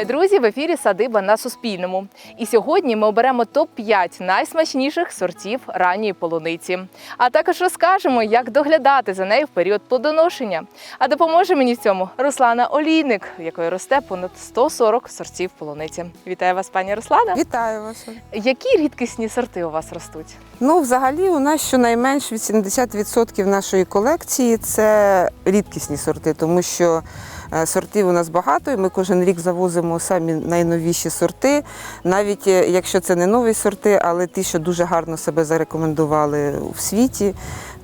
Вітаю, друзі! В ефірі Садиба на Суспільному. І сьогодні ми оберемо топ-5 найсмачніших сортів ранньої полуниці. А також розкажемо, як доглядати за нею в період плодоношення. А допоможе мені в цьому Руслана Олійник, в якої росте понад 140 сортів полуниці. Вітаю вас, пані Руслана. Вітаю вас. Які рідкісні сорти у вас ростуть? Ну, взагалі, у нас щонайменш 80% нашої колекції це рідкісні сорти, тому що сортів у нас багато, і ми кожен рік завозимо самі найновіші сорти, навіть е, якщо це не нові сорти, але ті, що дуже гарно себе зарекомендували в світі.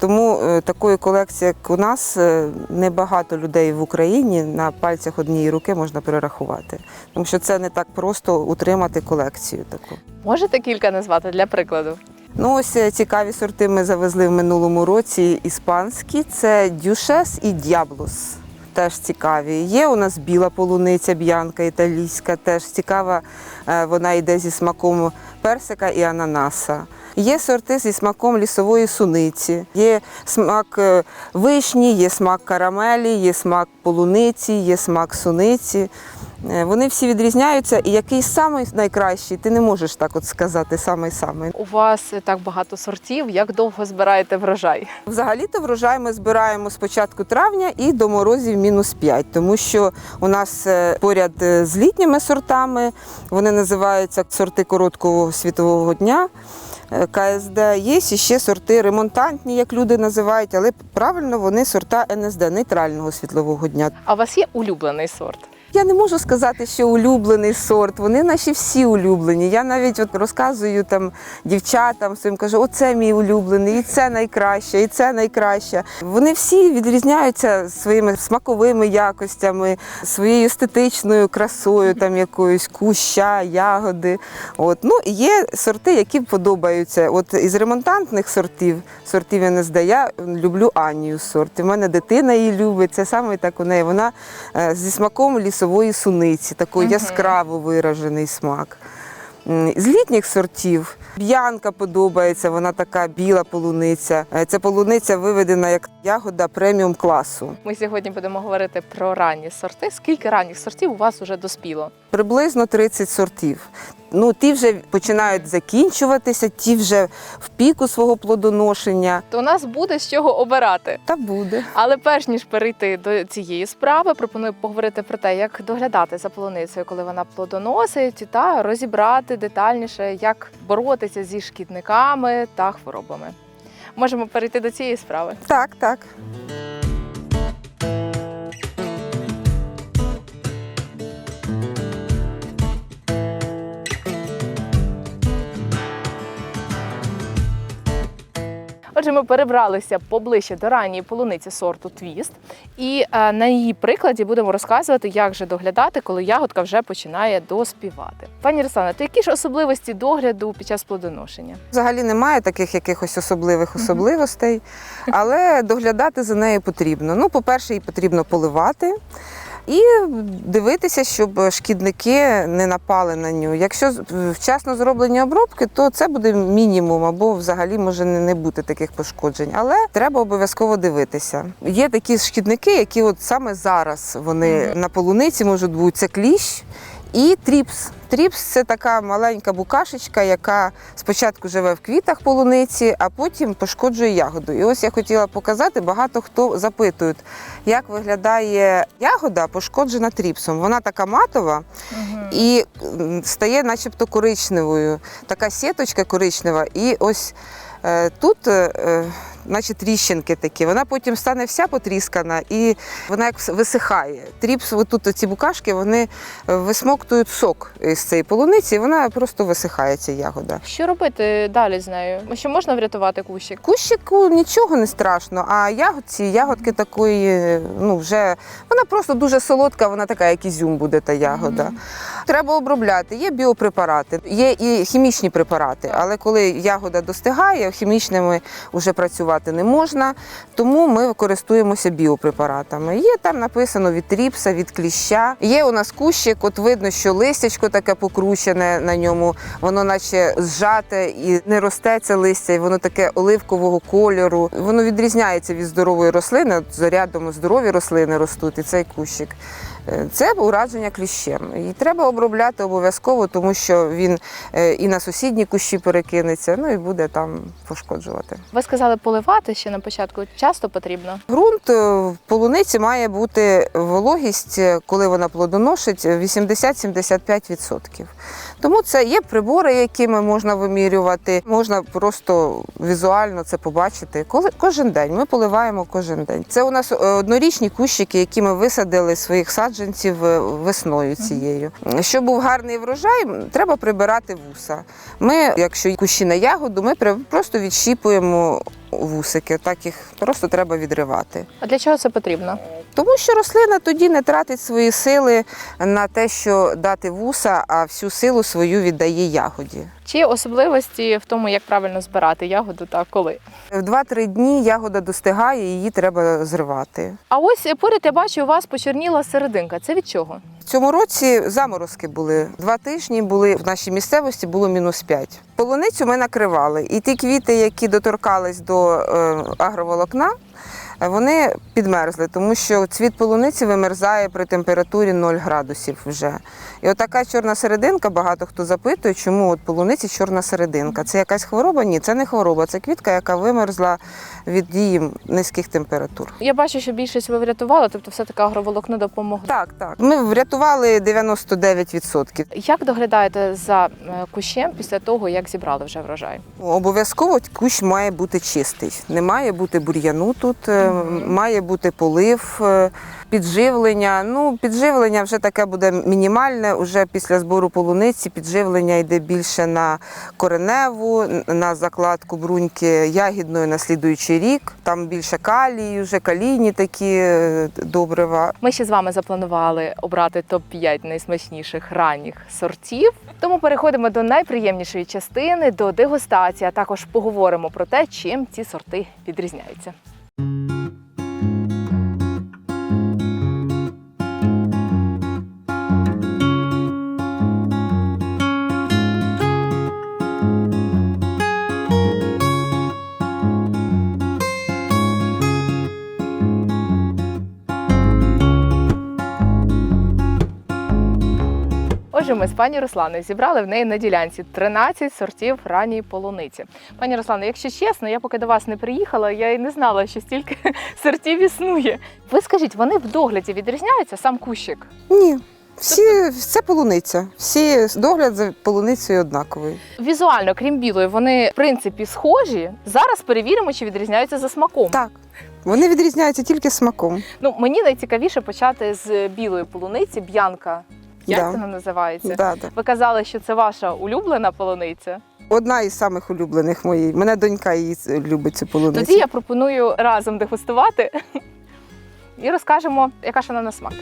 Тому е, такої колекції, як у нас, е, небагато людей в Україні на пальцях однієї руки можна перерахувати. Тому що це не так просто утримати колекцію таку. Можете кілька назвати для прикладу? Ну, ось е, цікаві сорти ми завезли в минулому році іспанські. Це дюшес і діаблос. Теж цікаві. Є у нас біла полуниця, б'янка італійська, теж цікава. Е, Вона йде зі смаком персика і ананаса. Є сорти зі смаком лісової суниці, є смак е, вишні, є смак карамелі, є смак полуниці, є смак суниці. Е, Вони всі відрізняються, і який самий найкращий, ти не можеш так от сказати самий самий. У вас так багато сортів. Як довго збираєте врожай? Взагалі-то врожай ми збираємо з початку травня і до морозів мінус 5, тому що у нас е, поряд е, з літніми сортами вони називаються сорти короткого світового дня. КСД є ще сорти ремонтантні, як люди називають, але правильно вони сорта НСД нейтрального світлового дня. А у вас є улюблений сорт? Я не можу сказати, що улюблений сорт. Вони наші всі улюблені. Я навіть от розказую там дівчатам своїм кажу, оце мій улюблений, і це найкраще, і це найкраще. Вони всі відрізняються своїми смаковими якостями, своєю естетичною красою, там якоюсь куща, ягоди. От ну є сорти, які подобаються. От із ремонтантних сортів, сортів НСД, я люблю Анію сорт. У мене дитина її любить. Це саме так у неї. Вона е, зі смаком лісової суниці, такий Мгм. яскраво виражений смак. З літніх сортів б'янка подобається, вона така біла полуниця. Е, Ця полуниця виведена як ягода преміум класу. Ми сьогодні будемо говорити про ранні сорти. Скільки ранніх сортів у вас вже доспіло? Приблизно 30 сортів. Ну, ті вже починають закінчуватися, ті вже в піку свого плодоношення. То у нас буде з чого обирати. Та буде. Але перш ніж перейти до цієї справи, пропоную поговорити про те, як доглядати за полуницею, коли вона плодоносить, та розібрати детальніше, як боротися зі шкідниками та хворобами. Можемо перейти до цієї справи. Так, так. Отже, ми перебралися поближче до ранньої полуниці сорту твіст, і е, на її прикладі будемо розказувати, як же доглядати, коли ягодка вже починає доспівати. Пані Руслана, то які ж особливості догляду під час плодоношення? Взагалі немає таких якихось особливих особливостей, але доглядати за нею потрібно. Ну, по-перше, її потрібно поливати. І дивитися, щоб шкідники не напали на нього. Якщо вчасно зроблені обробки, то це буде мінімум або взагалі може не бути таких пошкоджень. Але треба обов'язково дивитися. Є такі шкідники, які от саме зараз вони Мгм. на полуниці можуть бути це кліщ і тріпс. Тріпс це така маленька букашечка, яка спочатку живе в квітах полуниці, а потім пошкоджує ягоду. І ось я хотіла показати, багато хто запитують, як виглядає ягода, пошкоджена тріпсом. Вона така матова і стає начебто коричневою. Така сіточка коричнева. І ось е, тут. Наче тріщинки такі, вона потім стане вся потріскана і вона як висихає. Тріпс, отут ці букашки, вони е, висмоктують сок з цієї полуниці, і вона просто висихає ця ягода. Що робити далі з нею? Що можна врятувати кущик? Кущику нічого не страшно, а ягодці, ягодки такої, ну вже вона просто дуже солодка, вона така, як ізюм буде та ягода. Мгм. Треба обробляти. Є біопрепарати, є і хімічні препарати, але коли ягода достигає, хімічними вже працювати не можна, тому ми користуємося біопрепаратами. Є там написано від тріпса, від кліща. Є у нас кущик, от видно, що листячко таке покручене на ньому, воно наче зжате і не росте це листя, і воно таке оливкового кольору. Воно відрізняється від здорової рослини. От за рядом здорові рослини ростуть, і цей кущик. Е, Це ураження кліщем. І треба обробляти обов'язково, тому що він е, і на сусідні кущі перекинеться, ну і буде там пошкоджувати. Ви сказали поливати ще на початку. Часто потрібно. Ґрунт е, в полуниці має бути вологість, коли вона плодоношить, 80-75%. Тому це є прибори, якими можна вимірювати, можна просто візуально це побачити. Коли кожен день ми поливаємо кожен день. Це у нас е, однорічні кущики, які ми висадили своїх саджанців е, весною цією. Щоб був гарний врожай, треба прибирати вуса. Ми, якщо кущі на ягоду, ми просто відщіпуємо вусики. Так їх просто треба відривати. А для чого це потрібно? Тому що рослина тоді не тратить свої сили на те, що дати вуса, а всю силу свою віддає ягоді. Чи особливості в тому, як правильно збирати ягоду та коли? В 2-3 дні ягода достигає, її треба зривати. А ось поряд я бачу, у вас почорніла серединка. Це від чого? Цьому році заморозки були. Два тижні були в нашій місцевості було мінус 5. Полуницю ми накривали. І ті квіти, які доторкались до е, агроволокна, вони підмерзли, тому що цвіт полуниці вимерзає при температурі 0 градусів вже. І отака чорна серединка, багато хто запитує, чому от полуниці чорна серединка. Це якась хвороба? Ні, це не хвороба, це квітка, яка вимерзла від дії низьких температур. Я бачу, що більшість ви врятували, тобто все таки агроволокно допомогло. Так, так. Ми врятували 99%. Як доглядаєте за е, кущем після того, як зібрали вже врожай? Обов'язково кущ має бути чистий. Не має бути бур'яну тут, е, Мгм. має бути полив, е, підживлення. Ну, підживлення вже таке буде мінімальне. Уже після збору полуниці підживлення йде більше на кореневу, на закладку бруньки ягідної на слідуючий рік. Там більше калії, вже калійні такі е, добрива. Ми ще з вами запланували обрати топ 5 найсмачніших ранніх сортів. Тому переходимо до найприємнішої частини до дегустації. А також поговоримо про те, чим ці сорти відрізняються. Отже, ми з пані Русланою зібрали в неї на ділянці 13 сортів ранньої полуниці. Пані Руслано, якщо чесно, я поки до вас не приїхала, я і не знала, що стільки сортів існує. Ви скажіть, вони в догляді відрізняються сам кущик? Ні. Всі, це полуниця. Всі догляд за полуницею однаковий. Візуально, крім білої, вони в принципі схожі. Зараз перевіримо, чи відрізняються за смаком. Так. Вони відрізняються тільки смаком. Ну мені найцікавіше почати з білої полуниці, б'янка. Як Да. вона називається? Да, да. Ви казали, що це ваша улюблена полуниця. Одна із самих улюблених моїх. Мене донька її любить цю полуницю. Тоді я пропоную разом дегустувати і розкажемо, яка ж вона на смак.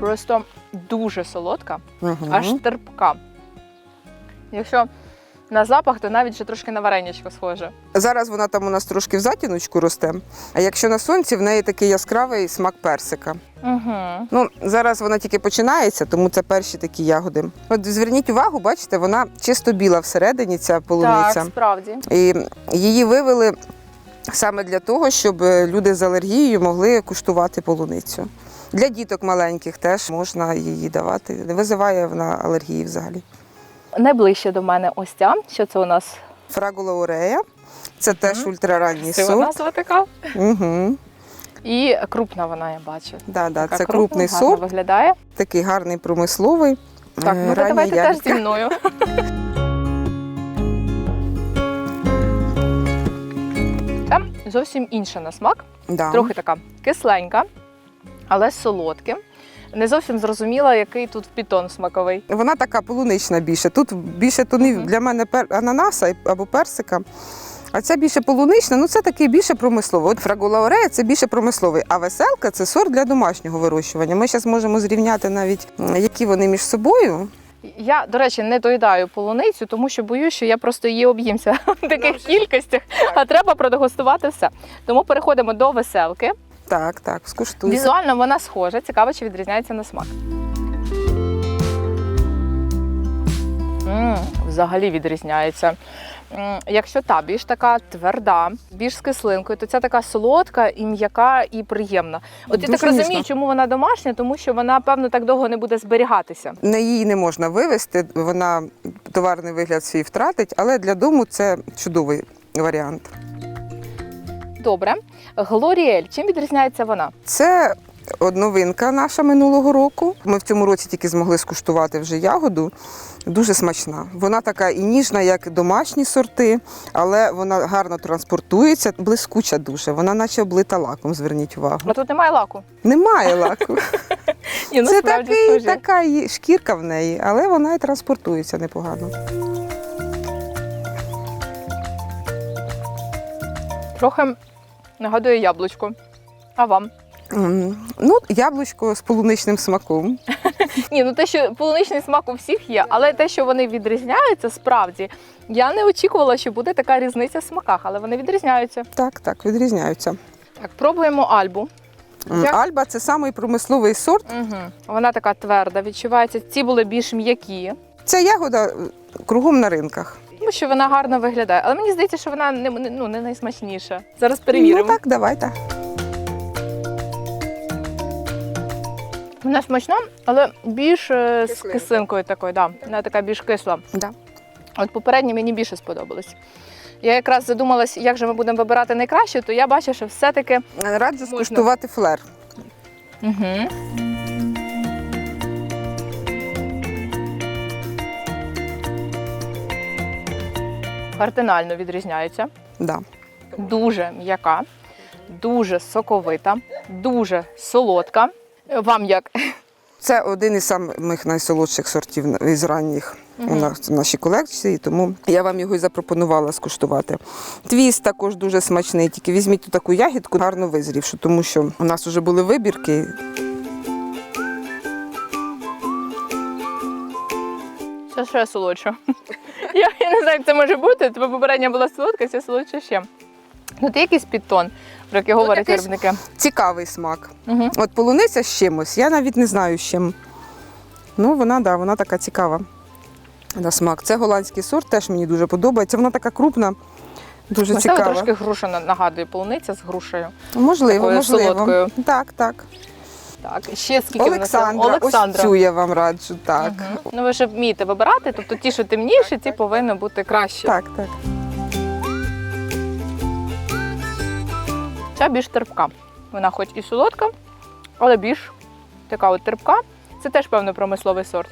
Просто дуже солодка, Мгм. аж терпка. Якщо на запах, то навіть вже трошки на варенячко схоже. Зараз вона там у нас трошки в затіночку росте. А якщо на сонці, в неї такий яскравий смак персика. Угу. Ну зараз вона тільки починається, тому це перші такі ягоди. От зверніть увагу, бачите, вона чисто біла всередині, ця полуниця. Так, справді. І її вивели саме для того, щоб люди з алергією могли куштувати полуницю. Для діток маленьких теж можна її давати. Не визиває вона алергії взагалі. Найближче до мене ось ця. Що це у нас? Фрагула орея це теж ультраранній Це сорт. назва така. Угу. І крупна вона, я бачу. Да, да, Така це крупна, крупний гарно сорт, виглядає. такий гарний промисловий. Так, е, ну ви рання давайте теж ягідка. зі мною. Там зовсім інша на смак, Да. трохи така кисленька, але з солодким. Не зовсім зрозуміла, який тут пітон смаковий. Вона така полунична більше. Тут більше тонів для мене пер... ананаса або персика. А ця більше полунична, ну це такий більше промисловий. От фрагула орея це більше промисловий, а веселка це сорт для домашнього вирощування. Ми зараз можемо зрівняти навіть, які вони між собою. Я, до речі, не доїдаю полуницю, тому що боюсь, що я просто її об'їмся в таких кількостях, а треба продегустувати все. Тому переходимо до веселки. Так, так, скуштуйте. Візуально вона схожа, цікаво, чи відрізняється на смак. м взагалі відрізняється. М, Якщо та більш така тверда, більш з кислинкою, то ця така солодка і м'яка і приємна. От я Дуже так розумію, ніжна. чому вона домашня, тому що вона, певно, так довго не буде зберігатися. На її не можна вивезти, вона товарний вигляд свій втратить, але для дому це чудовий варіант. Добре. Глоріель, чим відрізняється вона? Це одновинка наша минулого року. Ми в цьому році тільки змогли скуштувати вже ягоду. Дуже смачна. Вона така і ніжна, як домашні сорти, але вона гарно транспортується, блискуча дуже. Вона наче облита лаком, зверніть увагу. А тут немає лаку. Немає лаку. Ну Це такий, така шкірка в неї, але вона і транспортується непогано. Трохи нагадує яблучко. А вам? Ну, яблучко з полуничним смаком. Ні, ну те, що полуничний смак у всіх є, але те, що вони відрізняються, справді я не очікувала, що буде така різниця в смаках, але вони відрізняються. Так, так, відрізняються. Так, пробуємо альбу. Як? Альба це самий промисловий сорт. Угу. Вона така тверда, відчувається. Ці були більш м'які, Ця ягода е, кругом на ринках. Тому що вона гарно виглядає. Але мені здається, що вона не, не- ну, не найсмачніша. Зараз перевіримо. Ну так, давайте. Вона смачна, але більш е, з Кислинка. кислинкою такою, да. Вона така більш кисла. Да. От попередні мені більше сподобались. Я якраз задумалась, як же ми будемо вибирати найкраще, то я бачу, що все-таки. Раджу скуштувати флер. Угу. Кардинально відрізняється. Да. Дуже м'яка, дуже соковита, дуже солодка. Вам як? Це один із самих найсолодших сортів із ранніх у нас в нашій колекції, тому я вам його і запропонувала скуштувати. Твіст також дуже смачний, тільки візьміть таку ягідку, гарно визрівшу, тому що у нас вже були вибірки. Це ще солодше. Я, я не знаю, як це може бути. Тебе попередня була солодка, ця солодша ще. Ну, це якийсь підтон, про який говорять якийсь- виробники. Цікавий смак. Угу. От полуниця з чимось, я навіть не знаю з чим. Ну, вона, да, вона така цікава на смак. Це голландський сорт, теж мені дуже подобається. Вона така крупна, дуже Можливо, цікава. трошки груша нагадує полуниця з грушею. Можливо, такою можливо. солодкою. Так, так. Так, ще скільки Олександра, в нас? ось цю я вам раджу. Так. Мгм. Ну ви ж вмієте вибирати, тобто ті, що темніші, ті повинні бути краще. Так, так. Ця більш терпка. Вона хоч і солодка, але більш така от терпка. Це теж певно промисловий сорт.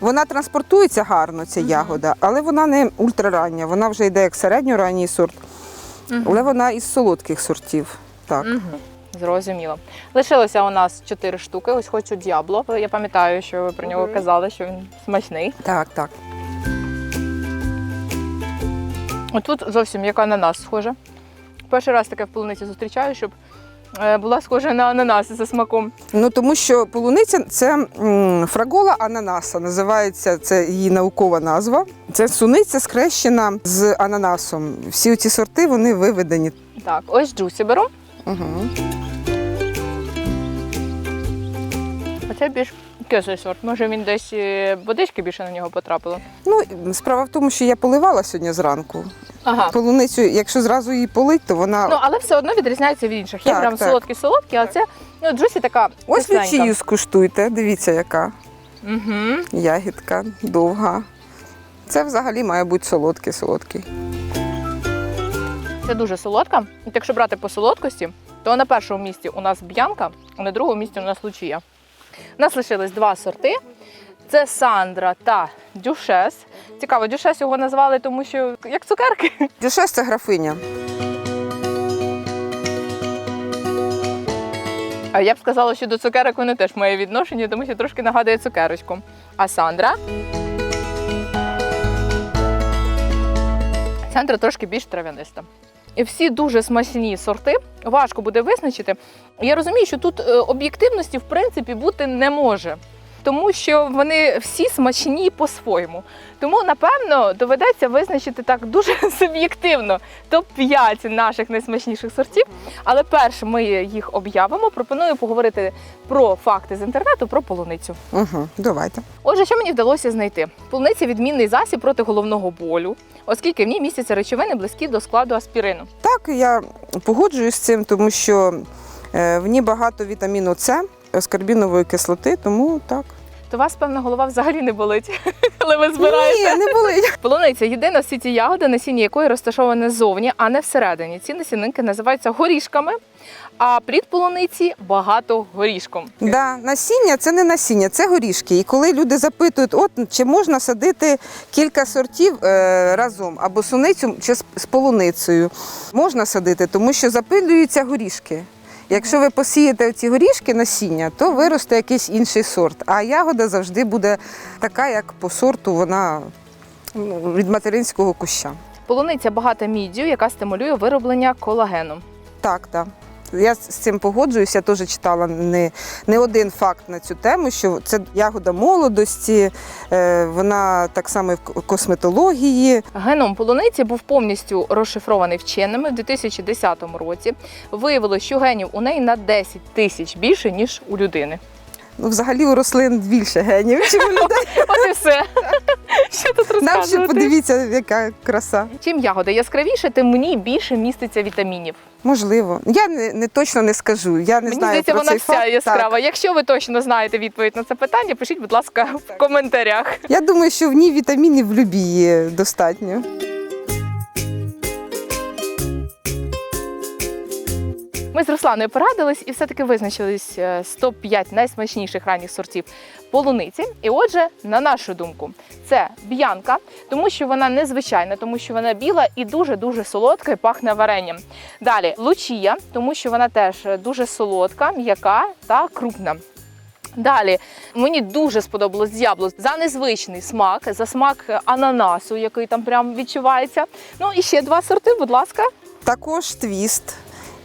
Вона транспортується гарно, ця Мгм. ягода, але вона не ультрарання. Вона вже йде як середньоранній сорт, але вона із солодких сортів. Так. Мгм. Зрозуміло. Лишилося у нас чотири штуки. Ось хочу діабло. Я пам'ятаю, що ви про нього Мгм. казали, що він смачний. Так, так. Отут зовсім як ананас схоже. Перший раз таке в полуниці зустрічаю, щоб е, була схожа на ананас за смаком. Ну тому що полуниця це м, фрагола ананаса, називається це її наукова назва. Це суниця скрещена з ананасом. Всі ці сорти вони виведені. Так, ось джусі беру. Угу. Оце більш кислий сорт. Може він десь е, водички більше на нього потрапило. Ну справа в тому, що я поливала сьогодні зранку. Ага. Полуницю, якщо зразу її полить, то вона Ну, але все одно відрізняється від інших. Є прям солодкі-солодкі, а це ну, джусі така. ось лючію скуштуйте. Дивіться, яка Угу. ягідка довга. Це взагалі має бути солодкий солодкий. Це дуже солодка. От Якщо брати по солодкості, то на першому місці у нас б'янка, а на другому місці у нас лучія. У нас лишились два сорти. Це Сандра та Дюшес. Цікаво, Дюшес його назвали, тому що як цукерки. Дюшес це графиня. А я б сказала, що до цукерок вони теж має відношення, тому що трошки нагадує цукерочку. А Сандра. Сандра трошки більш трав'яниста. Всі дуже смачні сорти, важко буде визначити. Я розумію, що тут е, об'єктивності в принципі бути не може. Тому що вони всі смачні по-своєму. Тому, напевно, доведеться визначити так дуже суб'єктивно топ-5 наших найсмачніших сортів. Але перше ми їх об'явимо. Пропоную поговорити про факти з інтернету про полуницю. Угу, давайте. Отже, що мені вдалося знайти? Полуниця відмінний засіб проти головного болю, оскільки в ній містяться речовини близькі до складу аспірину. Так, я погоджуюсь з цим, тому що е, в ній багато вітаміну С, аскорбінової кислоти, тому так. То у вас, певно, голова взагалі не болить, коли ви збираєте. Ні, не болить. Полуниця єдина в світі ягода, насіння якої розташоване ззовні, а не всередині. Ці насінинки називаються горішками, а плід полуниці багато горішком. Да, насіння це не насіння, це горішки. І коли люди запитують, от чи можна садити кілька сортів е, разом, або суницю чи з полуницею, можна садити, тому що запилюються горішки. Якщо ви посієте ці горішки насіння, то виросте якийсь інший сорт. А ягода завжди буде така, як по сорту, вона від материнського куща. Полуниця багата міддю, яка стимулює вироблення колагену. Так, так. Я з цим погоджуюся, я теж читала не, не один факт на цю тему, що це ягода молодості, е, вона так само в косметології. Геном полуниці був повністю розшифрований вченими в 2010 році. Виявилось, що генів у неї на 10 тисяч більше ніж у людини. Ну, взагалі у рослин більше генів, ніж у людей. От і все. Що тут Нам ще розказувати? подивіться, яка краса. Чим ягода яскравіше, тим в ній більше міститься вітамінів. Можливо. Я не, не точно не скажу. Я не Мені знаю здається, про вона цей вся факт. яскрава. Якщо ви точно знаєте відповідь на це питання, пишіть, будь ласка, в коментарях. Я думаю, що в ній вітамінів в любі є достатньо. Ми з Русланою порадились і все-таки визначились е, з топ-5 найсмачніших ранніх сортів полуниці. І отже, на нашу думку, це б'янка, тому що вона незвичайна, тому що вона біла і дуже-дуже солодка і пахне варенням. Далі лучія, тому що вона теж дуже солодка, м'яка та крупна. Далі мені дуже сподобалось д'ябло за незвичний смак, за смак ананасу, який там прям відчувається. Ну і ще два сорти, будь ласка. Також твіст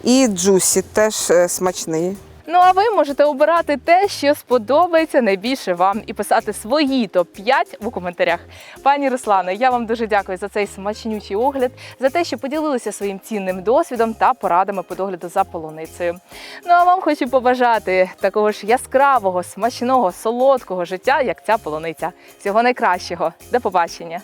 і джусі теж е, смачний. Ну а ви можете обирати те, що сподобається найбільше вам, і писати свої топ-5 у коментарях. Пані Руслане, я вам дуже дякую за цей смачнючий огляд, за те, що поділилися своїм цінним досвідом та порадами по догляду за полуницею. Ну а вам хочу побажати такого ж яскравого, смачного, солодкого життя, як ця полуниця. Всього найкращого. До побачення!